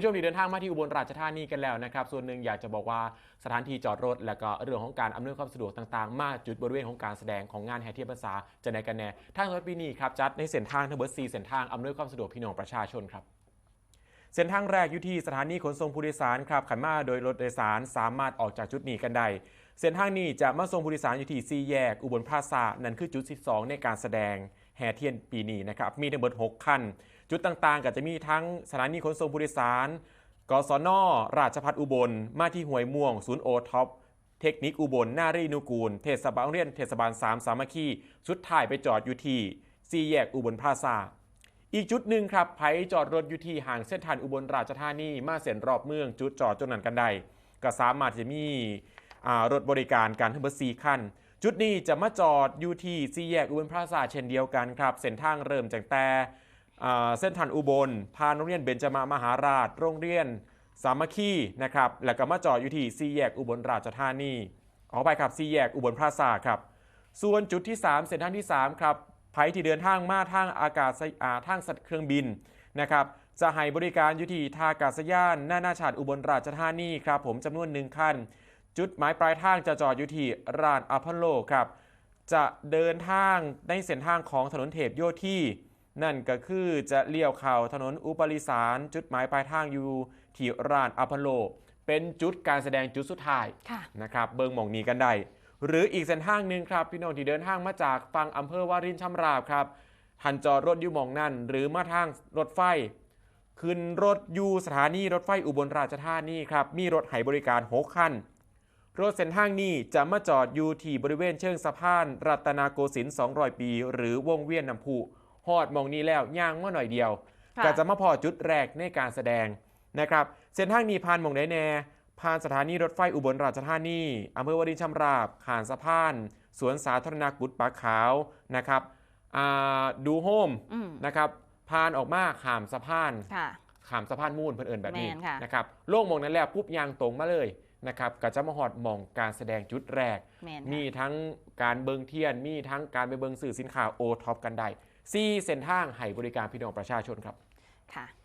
ผู้ชมที่เดินทางมาที่อุบลราชธานีกันแล้วนะครับ ส่วนหนึ่งอยากจะบอกว่าสถานที่จอดรถ และก็เรื่องของการอำนวยความสะดวกต่างๆ มาจุดบริเวณของการแสดงของงานแห่เทียนพรรษาจะในกันแน่ทางรถปีนี้ครับจัดในเส้นทางทั้งหมด4เส้นทางอำนวยความสะดวกพี่น้องประชาชนครับ เส้นทางแรกอยู่ที่สถานีขนส่งผู้โดยสารครับขันมาโดยรถโดยสารสามารถออกจากจุดนี้กันได้เส้นทางนี้จะมาส่งผู้โดยสารอยู่ที่ซีแยก อุบลพลาซานั่นคือจุด 12 ในการแสดงแห่เทียนปีนี้นะครับมีทั้งหมด6คันจุดต่างๆ ก็จะมีทั้งสถานีขนส่งผู้โดยสารกศนราชพัฒอุบล มาที่ห้วยม่วง ศูนย์โอท็อปเทคนิคอุบลนารีนุกูล เทศบาลโรงเรียนเทศบาล 3 สามัคคีสุดท้ายไปจอดอยู่ที่ซีแยกอุบลพลาซา อีกจุดหนึ่งครับไผจอดรถอยู่ที่ห่างเส้นทางอุบลราชธานีมาเส้นรอบเมืองจุดจอดจนนั้นกันได้ก็สามารถจะมีรถบริการการทั้งหมดสี่คันจุดนี้จะมาจอดอยู่ที่สี่แยกอุบลพลาซาเช่นเดียวกันครับเส้นทางเริ่มจากแต่เส้นทางอุบลผ่านโรงเรียนเบญจมามหาราช โรงเรียน สามัคคีนะครับแล้วก็มาจอดอยู่ที่สี่แยกอุบลราชธานีออกไปครับสี่แยกอุบลพลาซาครับ ส่วนจุดที่ 3 เส้นทางที่ 3 ครับ ไผที่เดินทางมาทางอากาศอ่าทางสัตว์เครื่องบินนะครับจะให้บริการอยู่ที่ท่าอากาศยานนานาชาติอุบลราชธานีครับผมจำนวนหนึ่งคันจุดหมายปลายทางจะจอดอยู่ที่ร้านอพอลโลครับจะเดินทางในเส้นทางของถนนเทพโยธีนั่นก็คือจะเลี้ยวเข้าถนนอุปริสาร จุดหมายปลายทางอยู่ที่ร้านอพอลโล เป็นจุดการแสดงจุดสุดท้ายค่ะนะครับเบิงหมองนี้กันได้ หรืออีกเส้นทางหนึ่งครับ พี่น้องที่เดินทางมาจากฝั่งอำเภอวารินชำราบครับหันจอดรถอยู่หมองนั่น หรือมาทางรถไฟ ขึ้นรถอยู่สถานีรถไฟอุบลราชธานีครับ มีรถให้บริการ6คัน รถเส้นทางนี้จะมาจอดอยู่ที่บริเวณเชิงสะพาน รัตนาโกสินทร์200 ปี หรือวงเวียนน้ำพุฮอดหมองนี้แล้วย่างมาหน่อยเดียวค่ะก็จะมาพอจุดแรกในการแสดงนะครับ เส้นทางนี้ผ่านหมองไหนแน่ ผ่านสถานีรถไฟอุบลราชธานีอำเภอวารินชำราบผ่านสะพาน สวนสาธารณกุฎปากขาวนะครับอ่าดูโฮมอืมนะครับผ่านออกมาขามสะพานค่ะขามสะพานมูลเพื่นเอินแบบนี้แม่นค่ะนะครับโล่งหมองนั้นแล้วปุ๊บยางตรงมาเลยนะครับก็จะมาหอดหมองการแสดงจุดแรกแมนมีค่ะทั้งการเบิงเทียน มีทั้งการไปเบิงสื่อสินค้าโอท็อปกันได้ซีเส้นทางให้บริการพี่น้องประชาชนครับค่ะ